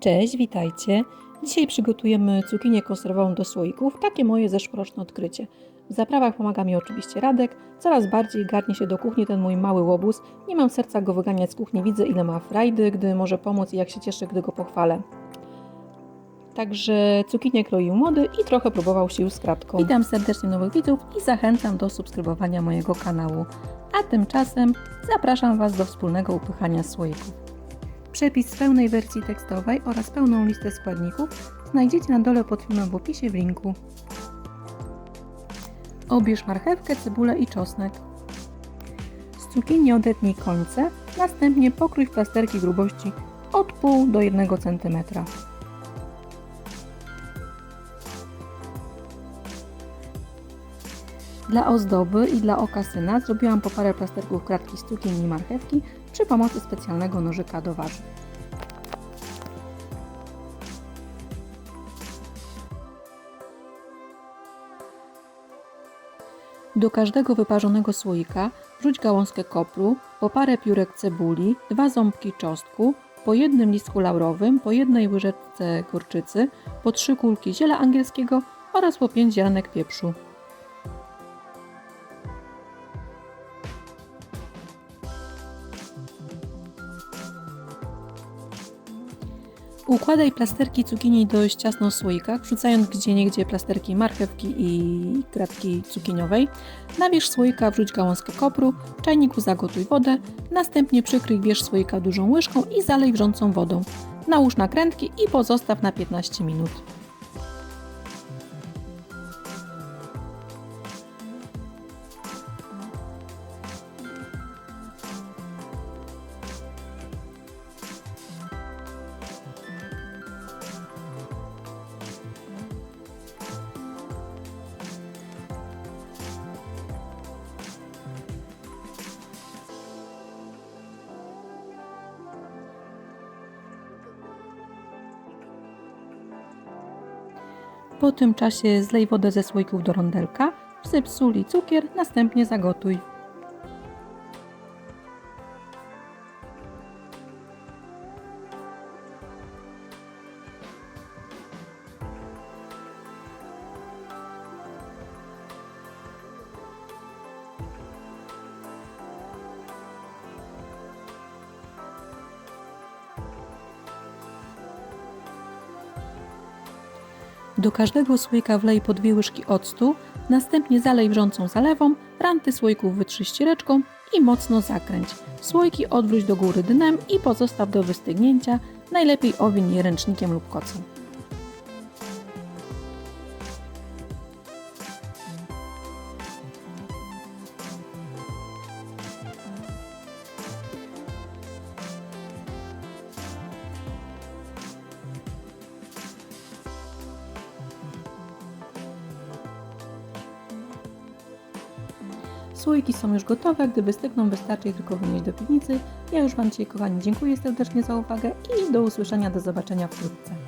Cześć, witajcie. Dzisiaj przygotujemy cukinię konserwową do słoików, takie moje zeszłoroczne odkrycie. W zaprawach pomaga mi oczywiście Radek, coraz bardziej garnie się do kuchni ten mój mały łobuz. Nie mam serca go wyganiać z kuchni, widzę ile ma frajdy, gdy może pomóc i jak się cieszę, gdy go pochwalę. Także cukinię kroił młody i trochę próbował sił z kratką. Witam serdecznie nowych widzów i zachęcam do subskrybowania mojego kanału. A tymczasem zapraszam Was do wspólnego upychania słoików. Przepis pełnej wersji tekstowej oraz pełną listę składników znajdziecie na dole pod filmem w opisie w linku. Obierz marchewkę, cebulę i czosnek. Z cukinii odetnij końce, następnie pokrój w plasterki grubości od pół do 1 cm. Dla ozdoby i dla oka syna zrobiłam po parę plasterków kratki z cukinii i marchewki przy pomocy specjalnego nożyka do warzyw. Do każdego wyparzonego słoika wrzuć gałązkę kopru, po parę piórek cebuli, dwa ząbki czosnku, po jednym listku laurowym, po jednej łyżeczce gorczycy, po trzy kulki ziela angielskiego oraz po pięć ziarenek pieprzu. Układaj plasterki cukinii dość ciasno w słoikach, wrzucając gdzieniegdzie plasterki marchewki i kratki cukiniowej. Na wierzch słoika wrzuć gałązkę kopru, w czajniku zagotuj wodę, następnie przykryj wierzch słoika dużą łyżką i zalej wrzącą wodą. Nałóż nakrętki i pozostaw na 15 minut. Po tym czasie zlej wodę ze słoików do rondelka, wsyp sól i cukier, następnie zagotuj. Do każdego słoika wlej po dwie łyżki octu, następnie zalej wrzącą zalewą, ranty słoików wytrzyj ściereczką i mocno zakręć. Słoiki odwróć do góry dnem i pozostaw do wystygnięcia, najlepiej owiń je ręcznikiem lub kocem. Słoiki są już gotowe, gdy wystygną wystarczy je tylko wynieść do piwnicy. Ja już Wam dzisiaj kochani dziękuję serdecznie za uwagę i do usłyszenia, do zobaczenia wkrótce.